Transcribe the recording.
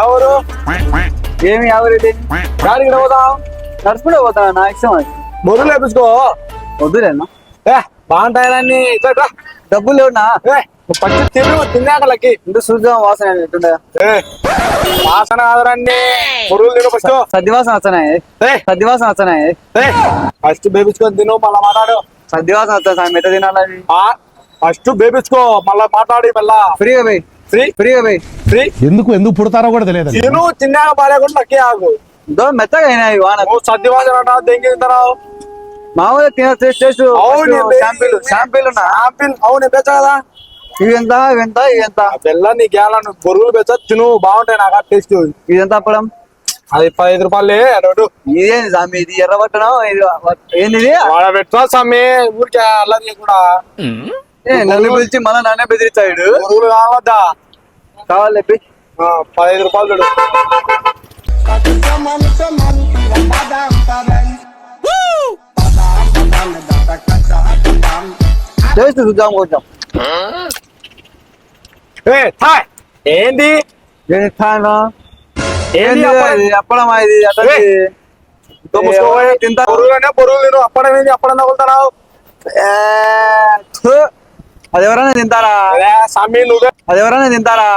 ఎవరు? ఏమి ఎవరైతే గాడికి పోతాం నడుచుకుంటే పోతా నా ఇష్టం అది. మొదలు లేపించుకో వద్దులేనా? ఏ బాగుంటాయని డబ్బులు లేవునా? పచ్చి తిను తిన్నాకలకి. ఇంటి చూద్దాం వాసన ఎట్టుండే వాసన కాదరండి. పురుగులు తిను ఫస్ట్. సద్ది వాసన వచ్చనాయి ఏ. సద్ది వాసన ఫస్ట్ బేపించుకొని తిను మళ్ళా మాట్లాడు. సద్ది వాసన సార్ మెత్త తినాలి? ఫస్ట్ బేపించుకో మళ్ళా మాట్లాడి మళ్ళా. ఫ్రీగా పోయి ఫ్రీ? ఫ్రీగా పోయి ఫ్రీ? ఎందుకు ఎందుకు పుడతారో కూడా తెలియదు తిను తిన్నాక బాగాలేకుండా నక్కి ఆగు. దో మెత్తగా అయినాయి వాన నువ్వు సర్ది అంటావు దెంగి తింటావు మామూలుగా తిన టేస్ట్ టేస్ట్ అవును షాంపీలు షాంపీలు ఉన్నా. ఆపిల్ అవును పెంచా కదా? ఇవి ఎంత ఇవి ఎంత ఇవి ఎంత? ఆ బెల్లం నీ గ్యాలను బొరుగులు పెంచా తిను బాగుంటాయి నాకు టేస్ట్. ఇది ఎంత అప్పడం? అది పదిహేను రూపాయలే రెండు. ఇదేంది సామి ఇది ఎర్రబట్టడం ఇది ఏంది వాడ పెట్టా సమ్మె ఊరికే అల్లరి కూడా నన్ను పిలిచి మళ్ళీ నాన్నే బెదిరించాడు బొరుగులు కావద్దా? కావాలి పదిహేను రూపాయలు టేస్ట్ చూద్దాం కొంచెం ఏంది? ఏంది ఇది? తింటా. తిను. అప్పడం ఏంది? అప్పడం తగులుతున్నావు? అది ఎవరైనా తింటారా? అదే ఎవరైనా తింటారా?